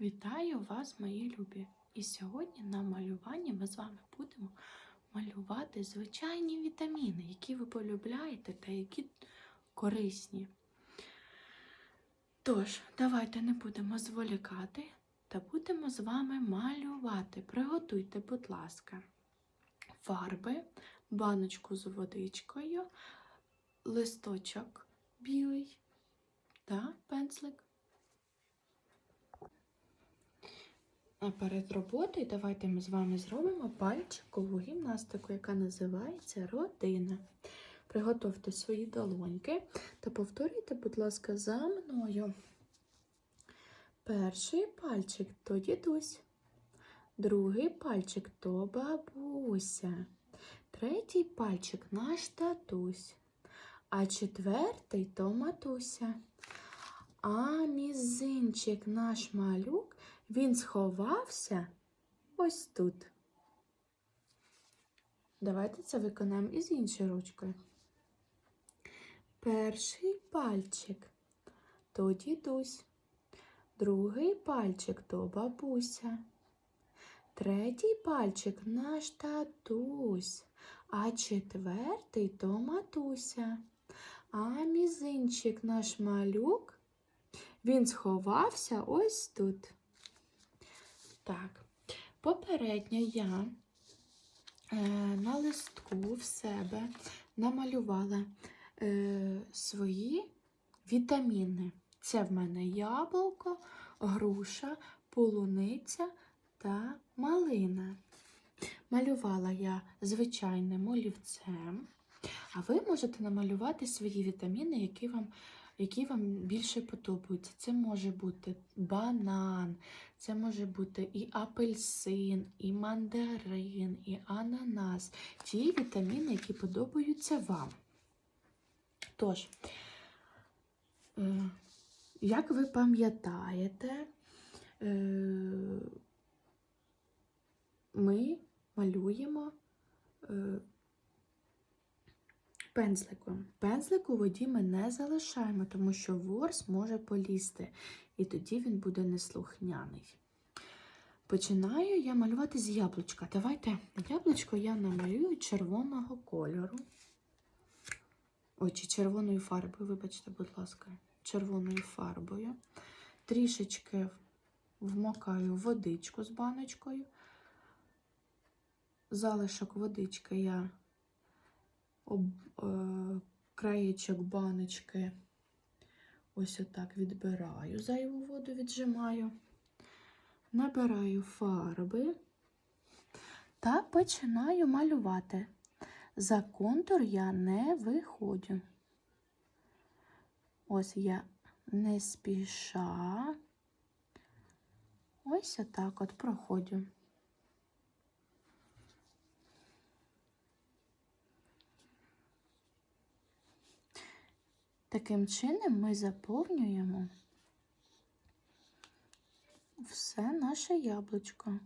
Вітаю вас, мої любі! І сьогодні на малюванні ми з вами будемо малювати звичайні вітаміни, які ви полюбляєте та які корисні. Тож, давайте не будемо зволікати та будемо з вами малювати. Приготуйте, будь ласка, фарби, баночку з водичкою, листочок білий та пензлик. А перед роботою давайте ми з вами зробимо пальчикову гімнастику, яка називається родина. Приготовте свої долоньки та повторюйте, будь ласка, за мною. Перший пальчик то дідусь, другий пальчик то бабуся, третій пальчик наш татусь, а четвертий то матуся. А мізинчик наш малюк він сховався ось тут. Давайте це виконаємо із іншою ручкою. Перший пальчик то дідусь, другий пальчик то бабуся, третій пальчик наш татусь, а четвертий то матуся. А мізинчик наш малюк, він сховався ось тут. Так, попередньо я е, на листку в себе намалювала е, свої вітаміни. Це в мене яблуко, груша, полуниця та малина. Малювала я звичайним олівцем, а ви можете намалювати свої вітаміни, які вам які вам більше подобаються. Це може бути банан, це може бути і апельсин, і мандарин, і ананас. Ті вітаміни, які подобаються вам. Тож, е, як ви пам'ятаєте, е, ми малюємо е, пензликом. Пензлик у воді ми не залишаємо, тому що ворс може полізти, і тоді він буде неслухняний. Починаю я малювати з яблучка. Давайте яблучко я намалюю червоного кольору. Ой, червоною фарбою, вибачте, будь ласка, червоною фарбою. Трішечки вмокаю водичку з баночкою. Залишок водички я краєчок баночки ось отак відбираю, зайву воду віджимаю, набираю фарби та починаю малювати. За контур я не виходжу. Ось я не спіша. Ось отак от проходжу. Таким чином ми заповнюємо все наше яблучко.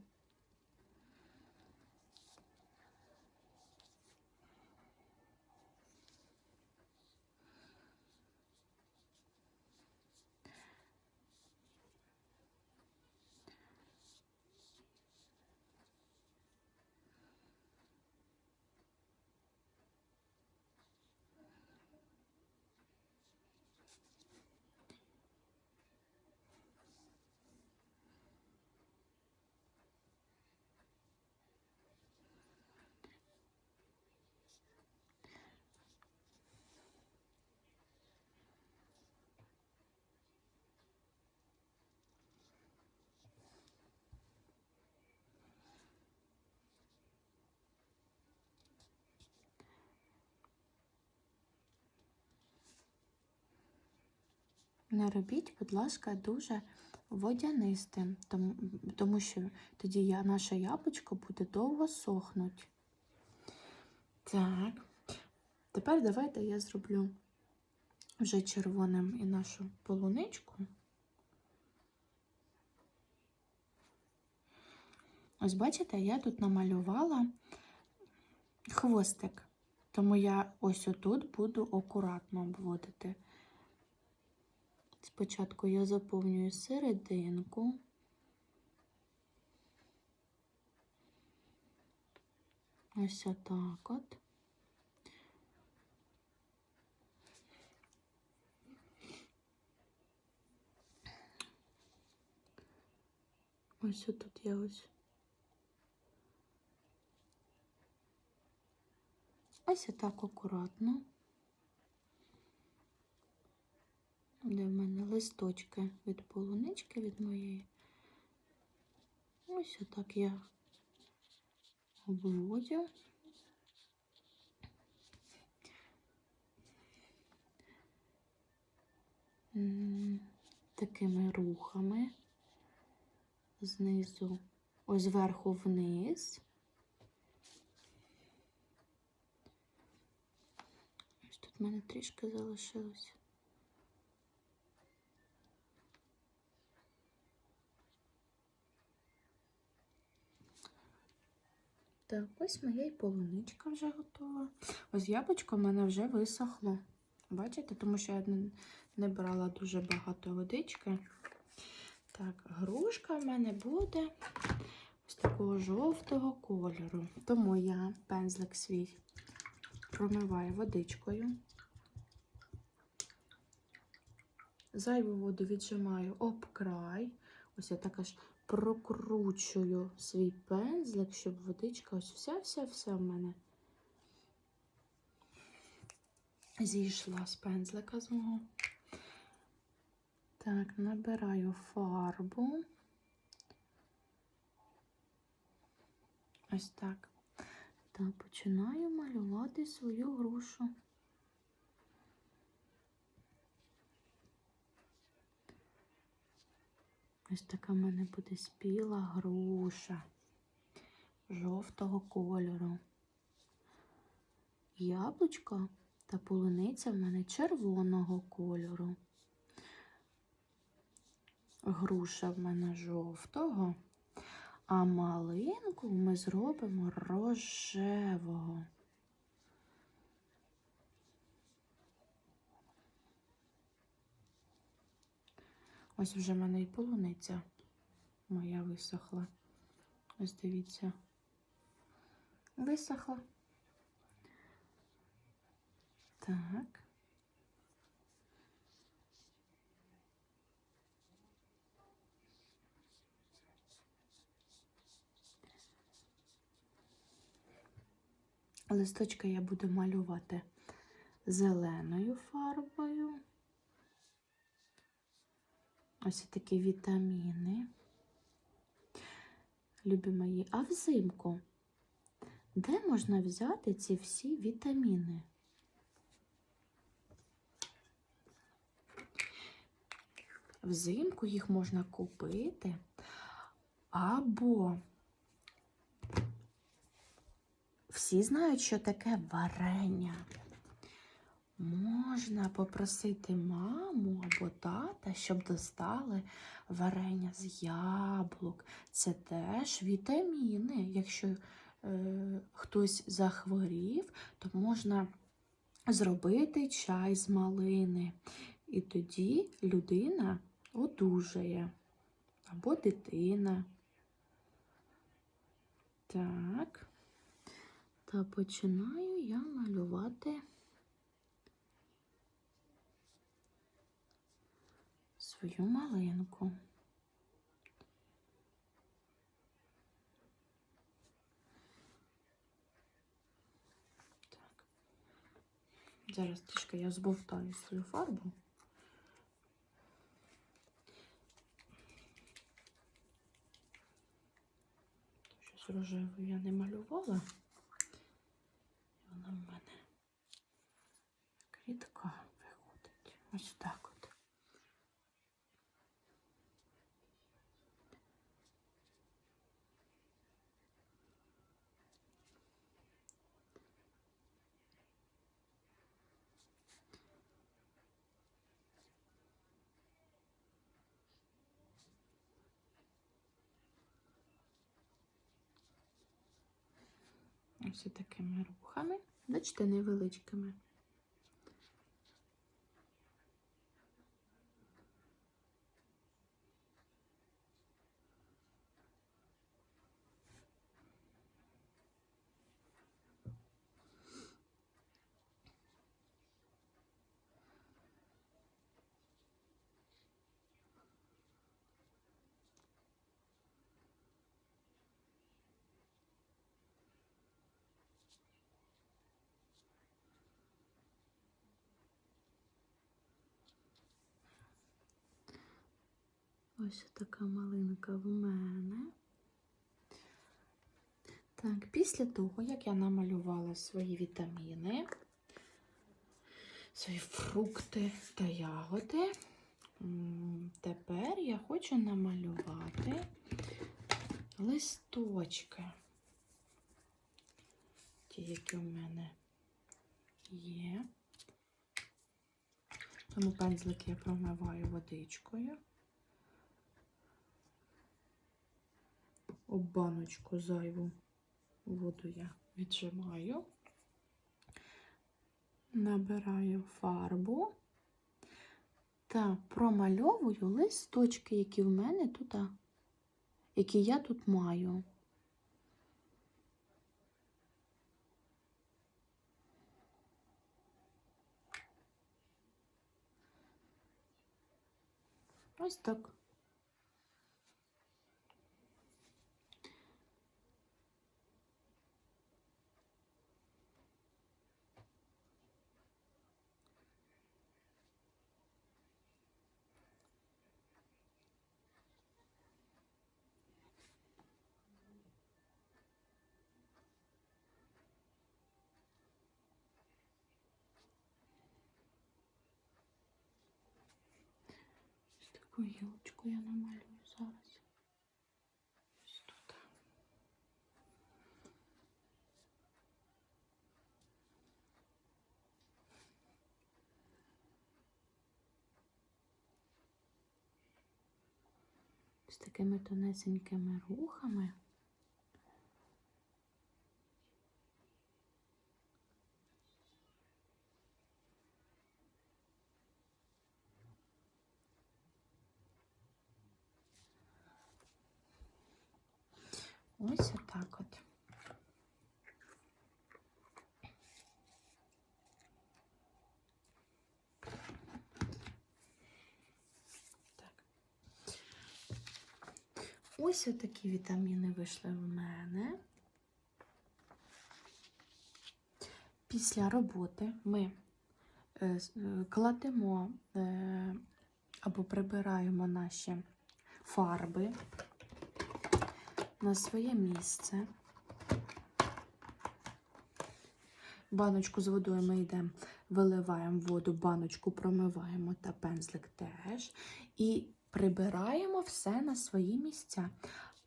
Не робіть, будь ласка, дуже водянистим, тому, тому що тоді я, наше яблучко буде довго сохнути. Так, тепер давайте я зроблю вже червоним і нашу полуничку. Ось бачите, я тут намалювала хвостик, тому я ось отут буду акуратно обводити. Спочатку я заповнюю серединку. Ось так от. Ось тут я ось. Ось так акуратно. Де в мене листочки від полунички від моєї. Ось отак я обводю. Такими рухами знизу, ось зверху вниз. Ось тут в мене трішки залишилось. Так, ось моя і полуничка вже готова. Ось яблучко в мене вже висохло. Бачите, тому що я не, брала дуже багато водички. Так, грушка в мене буде ось такого жовтого кольору. Тому я пензлик свій промиваю водичкою. Зайву воду віджимаю об край. Ось я також прокручую свій пензлик, щоб водичка ось вся-вся-вся в мене зійшла з пензлика з мого. Так, набираю фарбу. Ось так. Та починаю малювати свою грушу. Ось така в мене буде спіла груша жовтого кольору. Яблучко та полуниця в мене червоного кольору. Груша в мене жовтого, а малинку ми зробимо рожевого. Ось вже в мене і полуниця моя висохла. Ось дивіться. Висохла. Так. Листочка я буду малювати зеленою фарбою. Ось такі вітаміни. Любі мої, а взимку, де можна взяти ці всі вітаміни? Взимку їх можна купити або всі знають, що таке варення. Можна попросити маму або тата, щоб достали варення з яблук. Це теж вітаміни. Якщо е, хтось захворів, то можна зробити чай з малини. І тоді людина одужає або дитина. Так, та починаю я малювати. Свою малинку. Так. Зараз трішки я збовтаю свою фарбу. Щось рожеву я не малювала. Вона в мене так рідко виходить. Ось так от. Ось такими рухами, бачите, невеличкими. Ось така малинка в мене. Так, після того, як я намалювала свої вітаміни, свої фрукти та ягоди, тепер я хочу намалювати листочки. Ті, які у мене є. Тому пензлик я промиваю водичкою. Об баночку зайву воду я віджимаю. Набираю фарбу та промальовую листочки, які в мене тут, які я тут маю. Ось так. Ось таку гілочку я намалюю зараз. Ось тут. З такими тонесенькими рухами. Ось отак от. Так. Ось отакі вітаміни вийшли в мене. Після роботи ми е, е, кладемо е, або прибираємо наші фарби на своє місце. Баночку з водою ми йдемо, виливаємо воду, баночку промиваємо та пензлик теж. І прибираємо все на свої місця,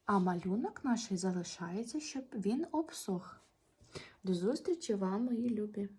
а малюнок наш залишається, щоб він обсох. До зустрічі вам, мої любі!